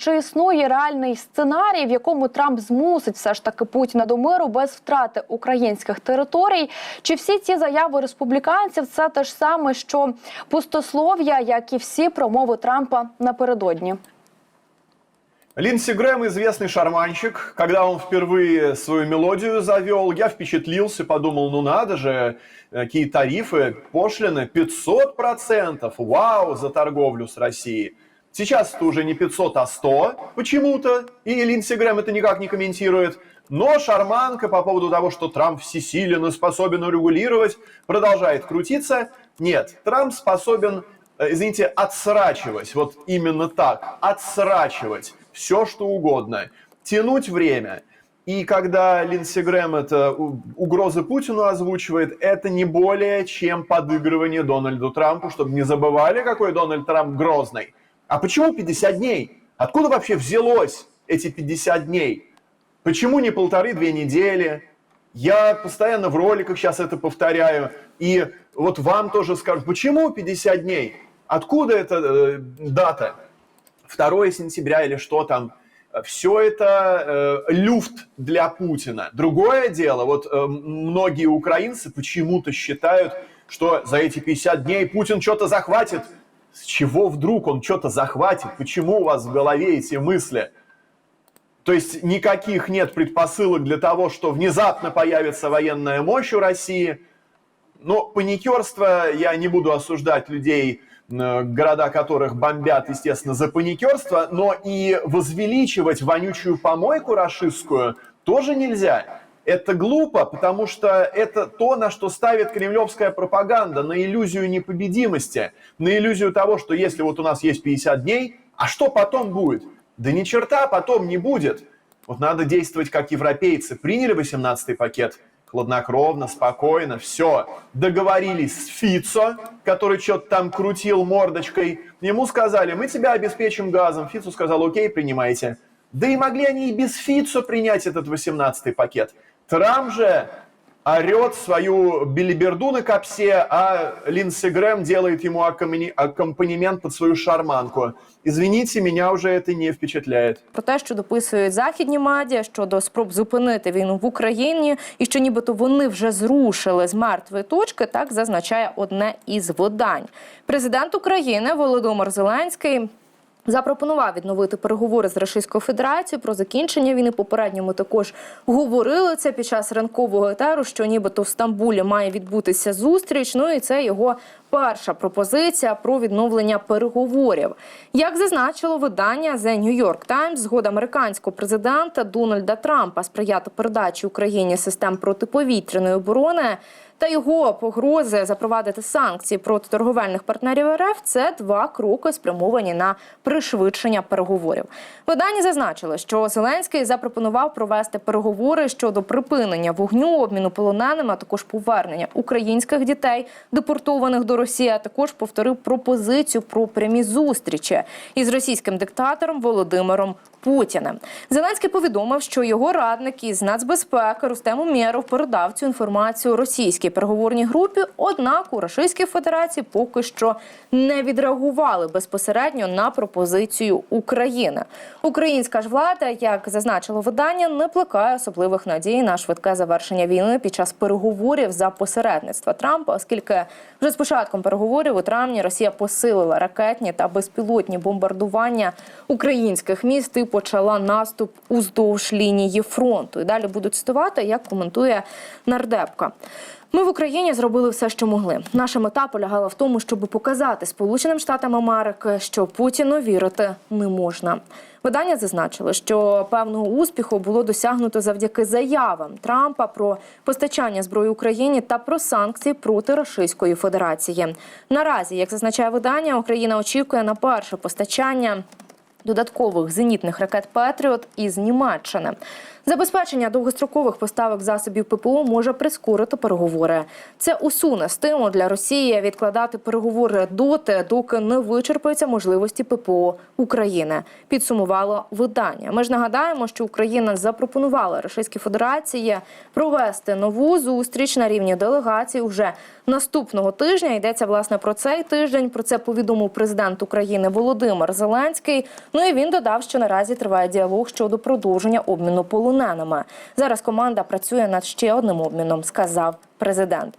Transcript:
чи існує реальний сценарій, в якому Трамп змусить все ж таки Путіна до миру без втрати українських територій? Чи всі ці заяви республіканців це те ж саме, що пустослов'я, як і всі промови Трампа напередодні? Линдси Грэм известный шарманщик. Когда он впервые свою мелодию завел, я впечатлился, подумал, ну надо же, какие тарифы, пошлины, 500%, вау, за торговлю с Россией. Сейчас это уже не 500, а 100 почему-то, и Линдси это никак не комментирует. Но шарманка по поводу того, что Трамп всесилен и способен урегулировать, продолжает крутиться. Нет, Трамп способен, э, извините, отсрачивать, вот именно так, отсрачивать все, что угодно, тянуть время. И когда Линдси Грэм это угрозы Путину озвучивает, это не более чем подыгрывание Дональду Трампу, чтобы не забывали, какой Дональд Трамп грозный. А почему 50 дней? Откуда вообще взялось эти 50 дней? Почему не полторы-две недели? Я постоянно в роликах сейчас это повторяю. И вот вам тоже скажу, почему 50 дней? Откуда эта э, дата? 2 сентября или что там? Все это э, люфт для Путина. Другое дело, вот э, многие украинцы почему-то считают, что за эти 50 дней Путин что-то захватит. С чего вдруг он что-то захватит? Почему у вас в голове эти мысли? То есть никаких нет предпосылок для того, что внезапно появится военная мощь у России. Но паникерство, я не буду осуждать людей, города которых бомбят, естественно, за паникерство, но и возвеличивать вонючую помойку рашистскую тоже нельзя. Это глупо, потому что это то, на что ставит кремлевская пропаганда, на иллюзию непобедимости, на иллюзию того, что если вот у нас есть 50 дней, а что потом будет? Да ни черта потом не будет. Вот надо действовать как европейцы. Приняли 18-й пакет, хладнокровно, спокойно, все. Договорились с Фицо, который что-то там крутил мордочкой. Ему сказали, мы тебя обеспечим газом. Фицо сказал, окей, принимайте. Да и могли они и без Фицо принять этот 18-й пакет. Трамп же орет свою билиберду на капсе, а Линдси Грэм делает ему аккомпанемент под свою шарманку. Извините, меня уже это не впечатляет. про те, що дописують західні медіа щодо спроб зупинити війну в Україні, і що нібито вони вже зрушили з мертвої точки, так зазначає одне із видань. Президент України Володимир Зеленський. Запропонував відновити переговори з Російською Федерацією про закінчення війни. Попередньо ми також говорили це під час ранкового етеру, що нібито в Стамбулі має відбутися зустріч. Ну і це його перша пропозиція про відновлення переговорів. Як зазначило видання The New York Times, згода американського президента Дональда Трампа сприяти передачі Україні систем протиповітряної оборони. Та його погрози запровадити санкції проти торговельних партнерів РФ це два кроки спрямовані на пришвидшення переговорів. Видання зазначило, що Зеленський запропонував провести переговори щодо припинення вогню, обміну полоненими, а також повернення українських дітей, депортованих до Росії. а Також повторив пропозицію про прямі зустрічі із російським диктатором Володимиром Путіним. Зеленський повідомив, що його радник із нацбезпеки Рустем Умєров передав цю інформацію російській переговорній групі. Однак у Російській Федерації поки що не відреагували безпосередньо на пропозицію України. Українська ж влада, як зазначило видання, не плекає особливих надій на швидке завершення війни під час переговорів за посередництва Трампа, оскільки вже з початком переговорів у травні Росія посилила ракетні та безпілотні бомбардування українських міст і почала наступ уздовж лінії фронту. І далі буду цитувати, як коментує нардепка. Ми в Україні зробили все, що могли. Наша мета полягала в тому, щоб показати Сполученим Штатам Америки, що Путіну вірити не можна. Видання зазначило, що певного успіху було досягнуто завдяки заявам Трампа про постачання зброї Україні та про санкції проти Російської Федерації. Наразі, як зазначає видання, Україна очікує на перше постачання додаткових зенітних ракет Петріот із Німеччини. Забезпечення довгострокових поставок засобів ППО може прискорити переговори. Це усуне стимул для Росії відкладати переговори доти, доки не вичерпаються можливості ППО України. Підсумувало видання. Ми ж нагадаємо, що Україна запропонувала Російській Федерації провести нову зустріч на рівні делегації вже наступного тижня. Йдеться власне про цей тиждень. Про це повідомив президент України Володимир Зеленський. Ну і він додав, що наразі триває діалог щодо продовження обміну полоненими. Зараз команда працює над ще одним обміном, сказав президент.